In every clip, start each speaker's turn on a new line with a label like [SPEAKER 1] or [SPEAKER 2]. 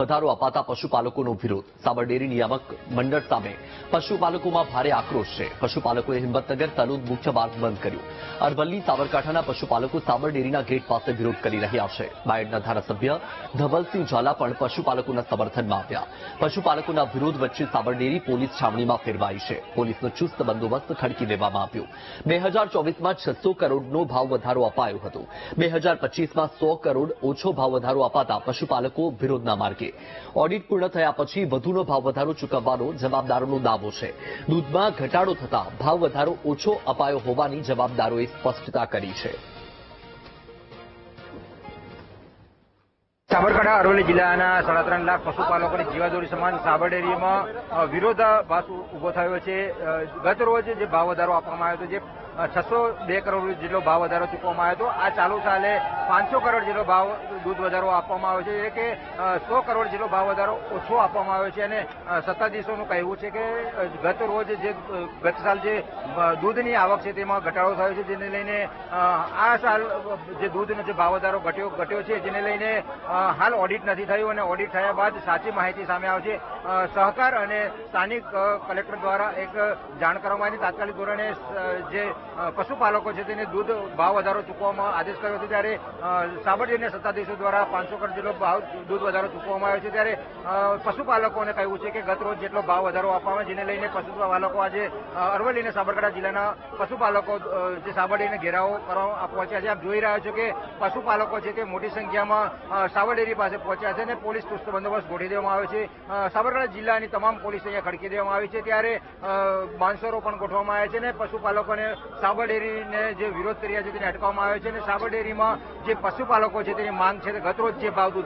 [SPEAKER 1] વધારો અપાતા પશુપાલકોનો વિરોધ. સાબર નિયામક મંડળ સામે પશુપાલકોમાં ભારે આક્રોશ છે. પશુપાલકોએ હિંમતનગર તલુદ મુખ્ય માર્ગ બંધ કર્યો. અરવલ્લી, સાબરકાંઠાના પશુપાલકો સાબર ગેટ પાસે વિરોધ કરી રહ્યા છે. બાયડના ધારાસભ્ય ધવલસિંહ ઝાલા પણ પશુપાલકોના સમર્થનમાં આવ્યા. પશુપાલકોના વિરોધ વચ્ચે સાબર પોલીસ છાવણીમાં ફેરવાઈ છે. પોલીસનો ચુસ્ત બંદોબસ્ત ખડકી દેવામાં આવ્યો. બે હજાર ચોવીસમાં છસો કરોડનો ભાવ વધારો અપાયો હતો. બે હજાર પચીસમાં સો કરોડ ઓછો ભાવ વધારો અપાતા પશુપાલકો વિરોધના માર્ગે ઓડિટ પૂર્ણ થયા પછી વધુનો ભાવ વધારો ચૂકવવાનો જવાબદારોનો દાવો છે. દૂધમાં ઘટાડો થતા ભાવ વધારો ઓછો અપાયો હોવાની જવાબદારોએ સ્પષ્ટતા કરી છે.
[SPEAKER 2] સાબરકાંઠા, અરવલ્લી જિલ્લાના સાડા ત્રણ લાખ પશુપાલકોની જીવાદોરી સમાન સાબર ડેરીમાં વિરોધાભાસ ઊભો થયો છે. ગત રોજ જે ભાવ વધારો આપવામાં આવ્યો હતો, જે છસો બે કરોડ જેટલો ભાવ વધારો ચૂકવવામાં આવ્યો હતો. આ ચાલુ સાલે પાંચસો કરોડ જેટલો ભાવ દૂધ વધારો આપવામાં આવ્યો છે. એ કે સો કરોડ જેટલો ભાવ વધારો ઓછો આપવામાં આવ્યો છે. અને સત્તાધીશોનું કહેવું છે કે ગત રોજ જે ગત સાલ જે દૂધની આવક છે તેમાં ઘટાડો થયો છે, જેને લઈને આ સાલ જે દૂધનો જે ભાવ વધારો ઘટ્યો ઘટ્યો છે, જેને લઈને હાલ ઓડિટ નથી થયું અને ઓડિટ થયા બાદ સાચી માહિતી સામે આવશે. સહકાર અને સ્થાનિક કલેક્ટર દ્વારા એક જાણ કરવામાં આવી. તાત્કાલિક ધોરણે જે પશુપાલકો છે તેને દૂધ ભાવ વધારો ચૂકવવામાં આદેશ કર્યો હતો ત્યારે અ, સાબરડેરીના સત્તાધીશો દ્વારા પાંચસો કરોડ જેટલો ભાવ દૂધ વધારો ચૂકવવામાં આવ્યો છે ત્યારે પશુપાલકોને કહ્યું છે કે ગત રોજ જેટલો ભાવ વધારો આપવામાં જેને લઈને પશુપાલકો આજે અરવલ્લી અને સાબરકાંઠા જિલ્લાના પશુપાલકો જે સાબરડેરીને ઘેરાવો કરવા પહોંચ્યા છે. આપ જોઈ રહ્યા છો કે પશુપાલકો છે તે મોટી સંખ્યામાં સાબરડેરી પાસે પહોંચ્યા છે અને પોલીસ ચુસ્ત બંદોબસ્ત ગોઠવી દેવામાં આવ્યો છે. સાબરકાંઠા જિલ્લાની તમામ પોલીસ અહીંયા ખડકી દેવામાં આવી છે. ત્યારે બાંસરો પણ ગોઠવવામાં આવ્યા છે અને પશુપાલકોને સાબરડેરીને જે વિરોધ કરી રહ્યા છે તેને અટકાવવામાં આવ્યો છે અને સાબરડેરીમાં જે પશુપાલકો છે તેની માંગ છે ગતરોજ જે ભાવ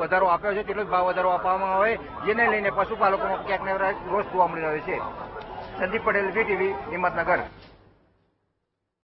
[SPEAKER 2] વધારો આપ્યો છે તેટલો જ ભાવ વધારો આપવામાં આવે. જેને લઈને પશુપાલકોનો ક્યાંક ને રોષ જોવા મળી રહ્યો છે. સંદીપ પટેલ વીટીવી હિંમતનગર.